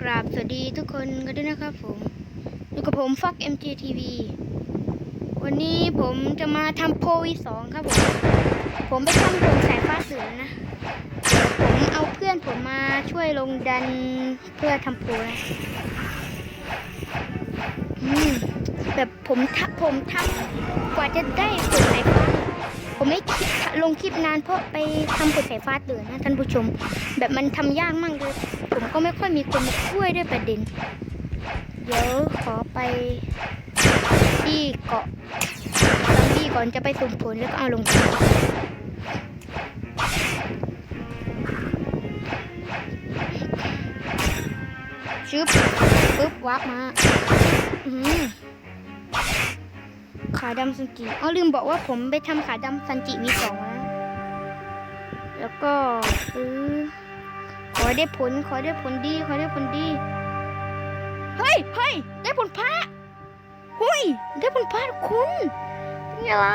กราบสวัสดีทุกคนกันด้วยนะครับผมอยู่กับผมฟัก MGTV วันนี้ผมจะมาทำโพวีสองครับผม ผมไปทำผมสายฟ้าเสือนะ ผมเอาเพื่อนผมมาช่วยลงดันเพื่อทำโพนะอืมแบบผมทำผมทำกว่าจะได้ผมสายฟ้า ผมไม่ลงคลิปนานเพราะไปทำกดสายฟ้าเตือนนะท่านผู้ชม แบบมันทำยากมากเลย ผมก็ไม่ค่อยมีคนมาช่วยด้วยประเด็น เดี๋ยวขอไปที่เกาะซัมบี้ก่อนจะไปสุ่มผลแล้วก็เอาลงทุนชึบปึ๊บวับมา อือหือ ขาดำซันจิอ๋อลืมบอกว่าผมไปทำขาดำซันจิวีสองแล้วแล้วก็ซื้อขอได้ผลขอได้ผลดีขอได้ผลดี เฮ้ยเฮ้ยได้ผลพระหุยได้ผลพระคุณนี่ละ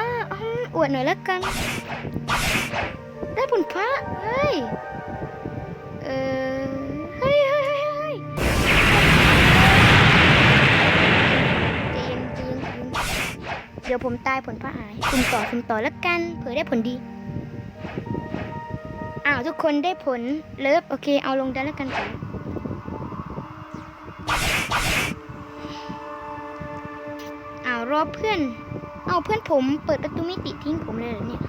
อวดหน่อยละกัน ได้ผลพระเฮ้ยเออเฮ้ยเฮ้ยเฮ้ยเฮ้ย ดี๋ยวผมตายผลพระหายคุมต่อคุมต่อและกัน เผื่อได้ผลดี อ้าวทุกคนได้ผลเลิฟโอเค เอาลงได้แล้วกันค่ะอ้าวรอเพื่อน เอาเพื่อนผมเปิดประตูมิติทิ้งผมเลยเหรอเนี่ย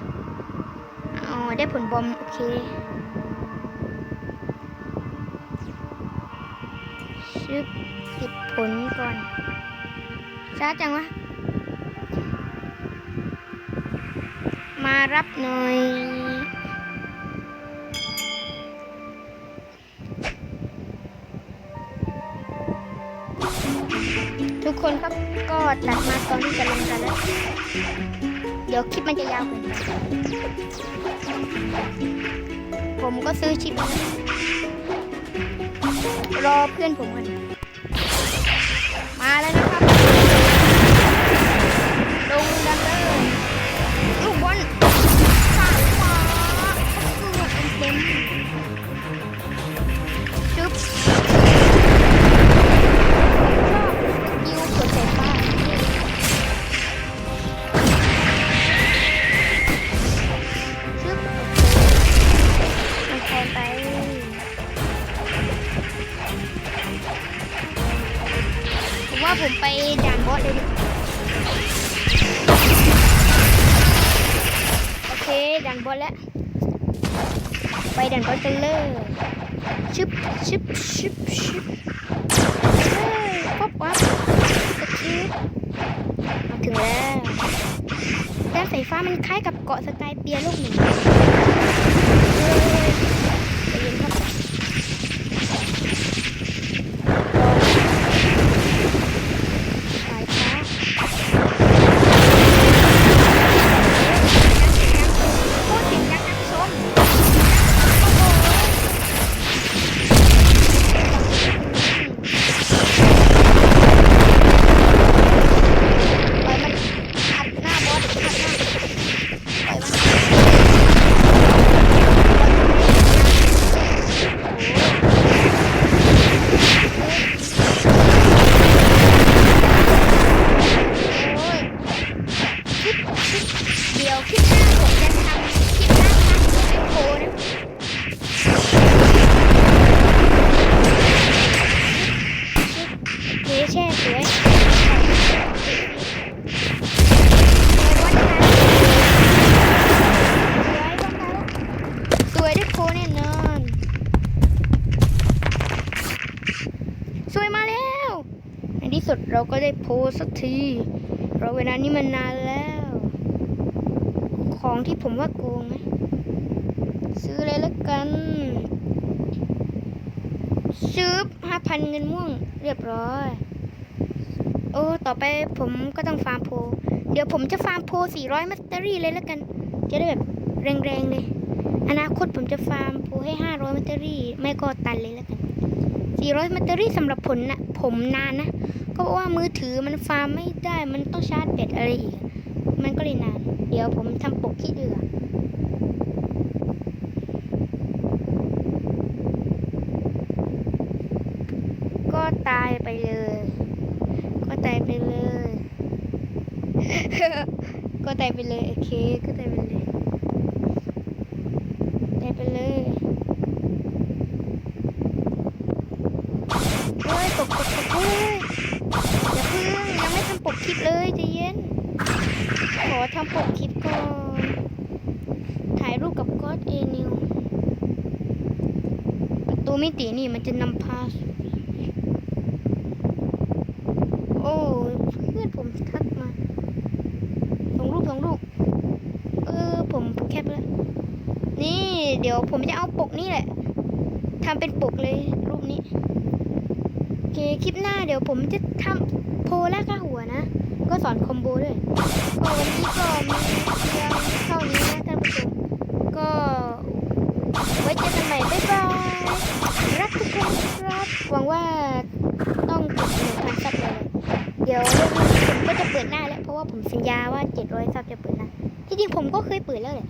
อ๋อได้ผลบอมโอเคชึบเก็บผลก่อนช้าจังวะ รับหน่อยทุกคนครับก็ตัดมาตอนที่จะลงกันแล้ว เดี๋ยวคลิปมันจะยาวกว่านี้ผมก็ซื้อชิปรอเพื่อนผมกันมาแล้วนะครับ ผมไปด่านบอสเลยดีกว่าโอเคด่านบอสแล้ว ไปด่านบอสกันเลยชึบชึบชึบชึบเฮ้ยป๊อปวับสกิดมาถึงแล้วด้านสายฟ้ามันคล้ายกับเกาะสไตล์เปียลูกหนึ่ง คลิปหน้าผมจะทำคลิปหน้าทำให้โคนะเทแช่สวยสวยได้โคแน่นอนสวยมาแล้วในที่สุดเราก็ได้โพสสักทีเราเวลานี้มันนานแล้ว ของที่ผมว่าโกงนะซื้อเลยละกัน ซื้อห้าพันเงินม่วงเรียบร้อย โอ้ ต่อไปผมก็ต้องฟาร์มโพ เดี๋ยวผมจะฟาร์มโพ400มัตเตอรี่เลยแล้วกัน จะได้แบบแรงๆเลย อนาคตผมจะฟาร์มโพให้500มัตเตอรี่ ไม่ก็ตันเลยแล้วกัน400มัตเตอรี่สำหรับผลนะผมนานนะ ก็เพราะว่ามือถือมันฟาร์มไม่ได้ มันต้องชาร์จแบตอะไรอีก มันก็เลยนาน เดี๋ยวผมทำปกขี้เดือก็ตายไปเลย ก็ตายไปเลย ก็ตายไปเลย โอเค ก็ตายไปเลย ตายไปเลยเฮ้ยตกตกตกเฮ้ยอย่าเพิ่งยังไม่ทำปกคลิปเลยใจเย็น ขอทำปกคลิปก่อน ถ่ายรูปกับก๊อตเอนิวประตูมิตินี่มันจะนำพา โอ้เพื่อนผมทักมาส่งรูปส่งรูป เออ ผมแคปแล้วนี่เดี๋ยวผมจะเอาปกนี่แหละทำเป็นปกเลยรูปนี้ โอเค คลิปหน้าเดี๋ยวผมจะทำโพลแลกค่าหัวนะ ก็สอนคอมโบด้วยก็วันนี้ก็มีเพียงเท่านี้นะท่านผู้ชมก็ไว้เจอกันใหม่บ๊ายบายรักทุกคนครับหวังว่าต้องถึงหนึ่งพันซับเลยเดี๋ยวเรื่องนี้ผมก็จะเปิดหน้าแล้วเพราะว่าผมสัญญาว่าเจ็ดร้อยซับจะเปิดหน้าที่จริงผมก็เคยเปิดแล้วแหละ